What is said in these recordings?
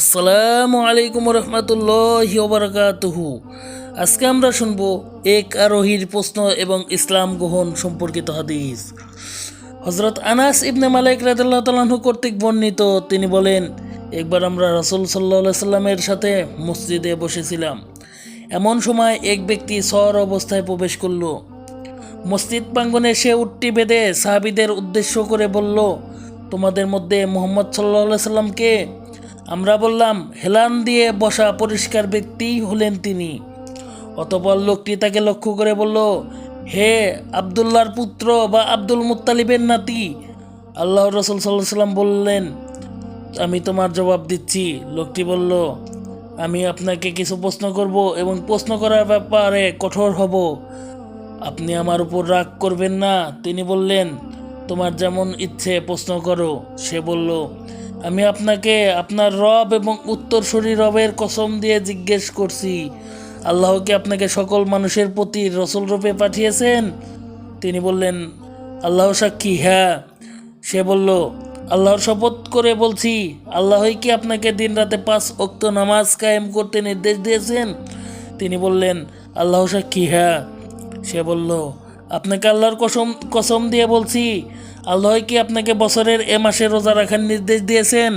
আসসালামু আলাইকুম রহমতুল্লাহ বারকাতুহু আজকে আমরা শুনব এক আরোহীর প্রশ্ন এবং ইসলাম গ্রহণ সম্পর্কিত হাদিস। হজরত আনাস ইবনে মালিক রাদিল্লাহ তালাহু কর্তৃক বর্ণিত, তিনি বলেন, একবার আমরা রাসুল সাল্লাহ সাল্লামের সাথে মসজিদে বসেছিলাম। এমন সময় এক ব্যক্তি সর অবস্থায় প্রবেশ করল। মসজিদ প্রাঙ্গনে সে উটটি বেঁধে সাহাবিদের উদ্দেশ্য করে বলল, তোমাদের মধ্যে মোহাম্মদ সাল্লাহ সাল্লামকে আমরা বললাম, হেলান দিয়ে বসা পরিষ্কার ব্যক্তি হলেন তিনি। অতপর লোকটি তাকে লক্ষ্য করে বলল, হে আবদুল্লাহর পুত্র বা আব্দুল মুত্তালিবের নাতি। আল্লাহ রসুল সাল্লাহ সাল্লাম বললেন, আমি তোমার জবাব দিচ্ছি। লোকটি বলল, আমি আপনাকে কিছু প্রশ্ন করব এবং প্রশ্ন করার ব্যাপারে কঠোর হব। আপনি আমার উপর রাগ করবেন না। তিনি বললেন, তোমার যেমন ইচ্ছে প্রশ্ন করো। সে বলল আমি আপনাকে আপনার রব এবং উত্তরসূরি রবের কসম দিয়ে জিজ্ঞেস করছি। আল্লাহ কি আপনাকে সকল মানুষের প্রতি রসুল রূপে পাঠিয়েছেন? তিনি বললেন, আল্লাহ সাক্ষী হ্যাঁ। সে বলল, আল্লাহর শপথ করে বলছি, আল্লাহই কি আপনাকে দিন রাতে পাঁচ অক্ত নামাজ কায়েম করতে নির্দেশ দিয়েছেন? তিনি বললেন, আল্লাহ সাক্ষী হ্যাঁ। সে বলল আপনাকে আল্লাহর কসম কসম দিয়ে বলছি, আল্লাহ কি আপনাকে বছরের এ মাসে রোজা রাখার নির্দেশ দিয়েছেন?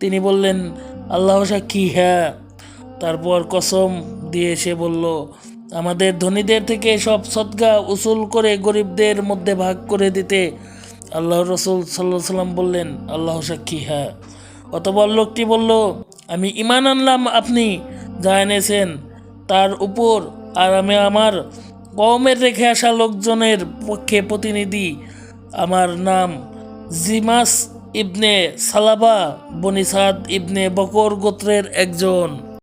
তিনি বললেন, আল্লাহ সাক্ষী হ্যাঁ। তারপর কসম দিয়ে সে বলল, আমাদের ধনীদের থেকে সব সদগা উসুল করে গরিবদের মধ্যে ভাগ করে দিতে আল্লাহ রসুল সাল্লাহ সাল্লাম বললেন, আল্লাহ সাক্ষী হ্যাঁ। অতপর লোকটি বলল, আমি ইমান আনলাম আপনি, যা এনেছেন, তার উপর আর আমি আমার কমের রেখে আসা লোকজনের পক্ষে প্রতিনিধি আমার নাম জিমাস ইবনে সালাবা বনিসাদ ইবনে বকর গোত্রের একজন।